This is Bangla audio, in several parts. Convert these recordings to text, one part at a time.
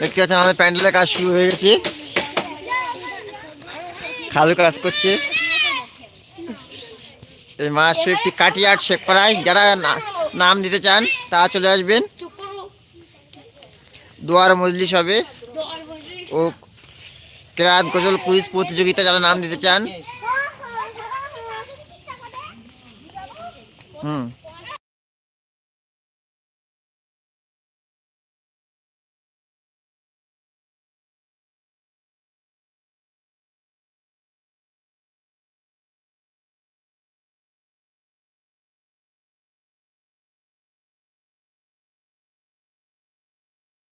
দেখতে পাচ্ছেন আমাদের প্যান্ডেলের কাজ শুরু হয়ে গেছে। খালু কাজ করছে। এই মাস একটি কাটি আর্ট শেখ করায় যারা নাম দিতে চান, তারা চলে আসবেন। দুয়ার মজলিস হবে। ও ক্রাত গজল কুইজ প্রতিযোগিতা যারা নাম দিতে চান। হুম।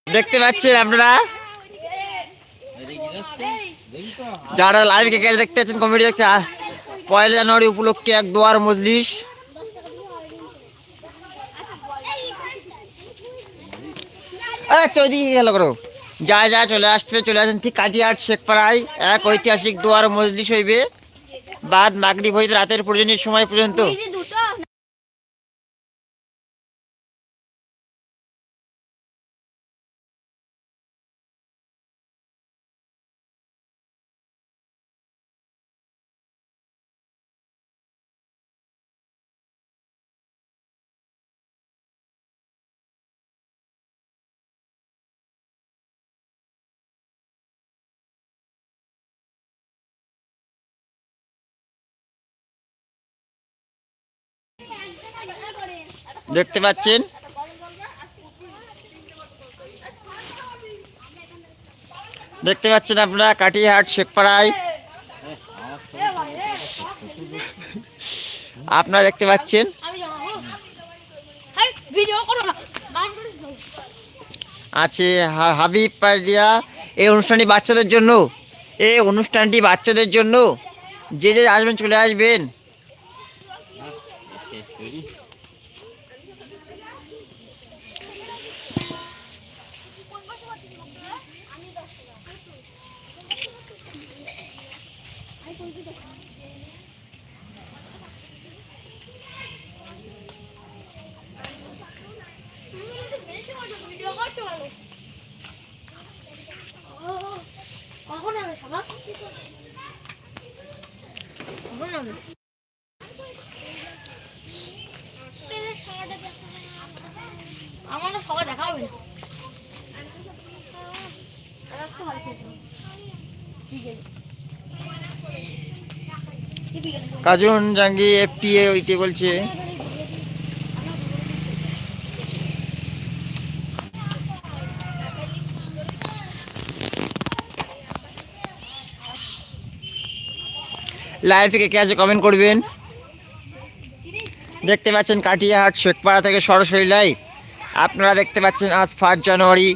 দেখতে পাচ্ছেন আপনারা? যারা লাইভ কে দেখতে পাচ্ছেন কমেডি দেখতে পয়লা জানুয়ারি উপলক্ষে এক দোয়ার মজলিস। ওইদিকে করো। যা যা, চলে আসবে, চলে আসেন ঠিক কাটিয়াট শেখপাড়ায়। এক ঐতিহাসিক দোয়ার মজলিস হইবে। বাদ মাগরিব হইতে রাতের প্রয়োজনীয় সময় পর্যন্ত। দেখতে পাচ্ছেন? দেখতে পাচ্ছেন আপনারা, কাটিহাট, শেখপাড়ায়। আপনারা দেখতে পাচ্ছেন। আছে হাবিব পাড়িয়া এই অনুষ্ঠানটি বাচ্চাদের জন্য, এই অনুষ্ঠানটি বাচ্চাদের জন্য। যে যে আসবেন, চলে আসবেন বেশি করছ ভিডিও করছ কেন ও, কখন হবে সবার কখন হবে আমারও সবাই দেখা হবে কাজুন জাঙ্গি এফটিএ ওইটি বলছে? লাইভে কে আছে কমেন্ট করবেন। দেখতে পাচ্ছেন কাটিয়াহাট, শেখপাড়া থেকে সরাসরি লাইভ আপনারা দেখতে পাচ্ছেন আজ ফার্স্ট জানুয়ারি